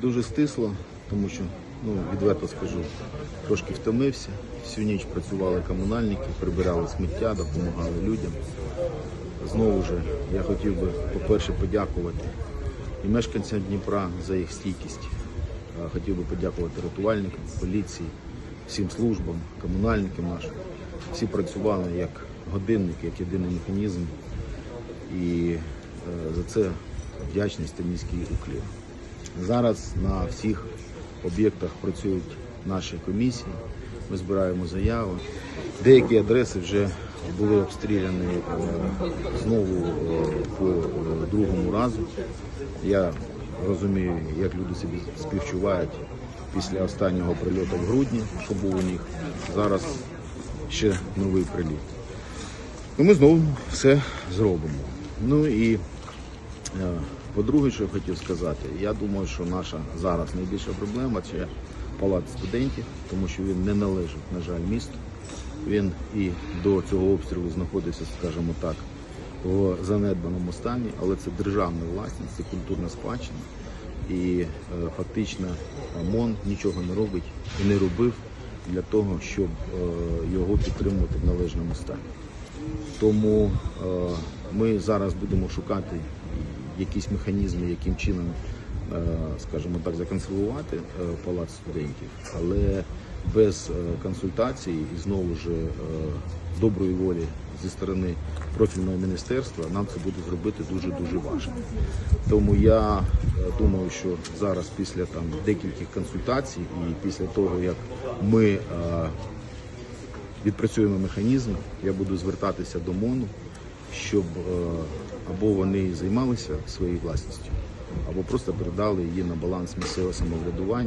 Дуже стисло, тому що, ну, відверто скажу, трошки втомився. Всю ніч працювали комунальники, прибирали сміття, допомагали людям. Знову ж я хотів би, по-перше, подякувати і мешканцям Дніпра за їх стійкість. Хотів би подякувати рятувальникам, поліції, всім службам, комунальникам нашим. Всі працювали як годинники, як єдиний механізм. І е, за це вдячність та низький уклін. Зараз на всіх об'єктах працюють наші комісії. Ми збираємо заяви. Деякі адреси вже були обстріляні е, знову е, по е, другому разу. Я розумію, як люди собі співчувають після останнього прильоту в грудні, що був у них. Зараз ще новий приліт. Ну, ми знову все зробимо. Ну і по-друге, що я хотів сказати, я думаю, що наша зараз найбільша проблема це палац студентів, тому що він не належить, на жаль, місту. Він і до цього обстрілу знаходився, скажімо так, в занедбаному стані, але це державна власність, це культурна спадщина. І е, фактично МОН нічого не робить і не робив для того, щоб е, його підтримувати в належному стані. Тому е, ми зараз будемо шукати якісь механізми, яким чином, е, скажімо так, законсервувати е, палац студентів, але без е, консультацій і знову ж доброї волі зі сторони профільного міністерства нам це буде зробити дуже дуже важко. Тому я думаю, що зараз після там декількох консультацій і після того, як ми відпрацюємо механізм, я буду звертатися до МОНу, щоб або вони займалися своєю власністю, або просто передали її на баланс місцевого самоврядування.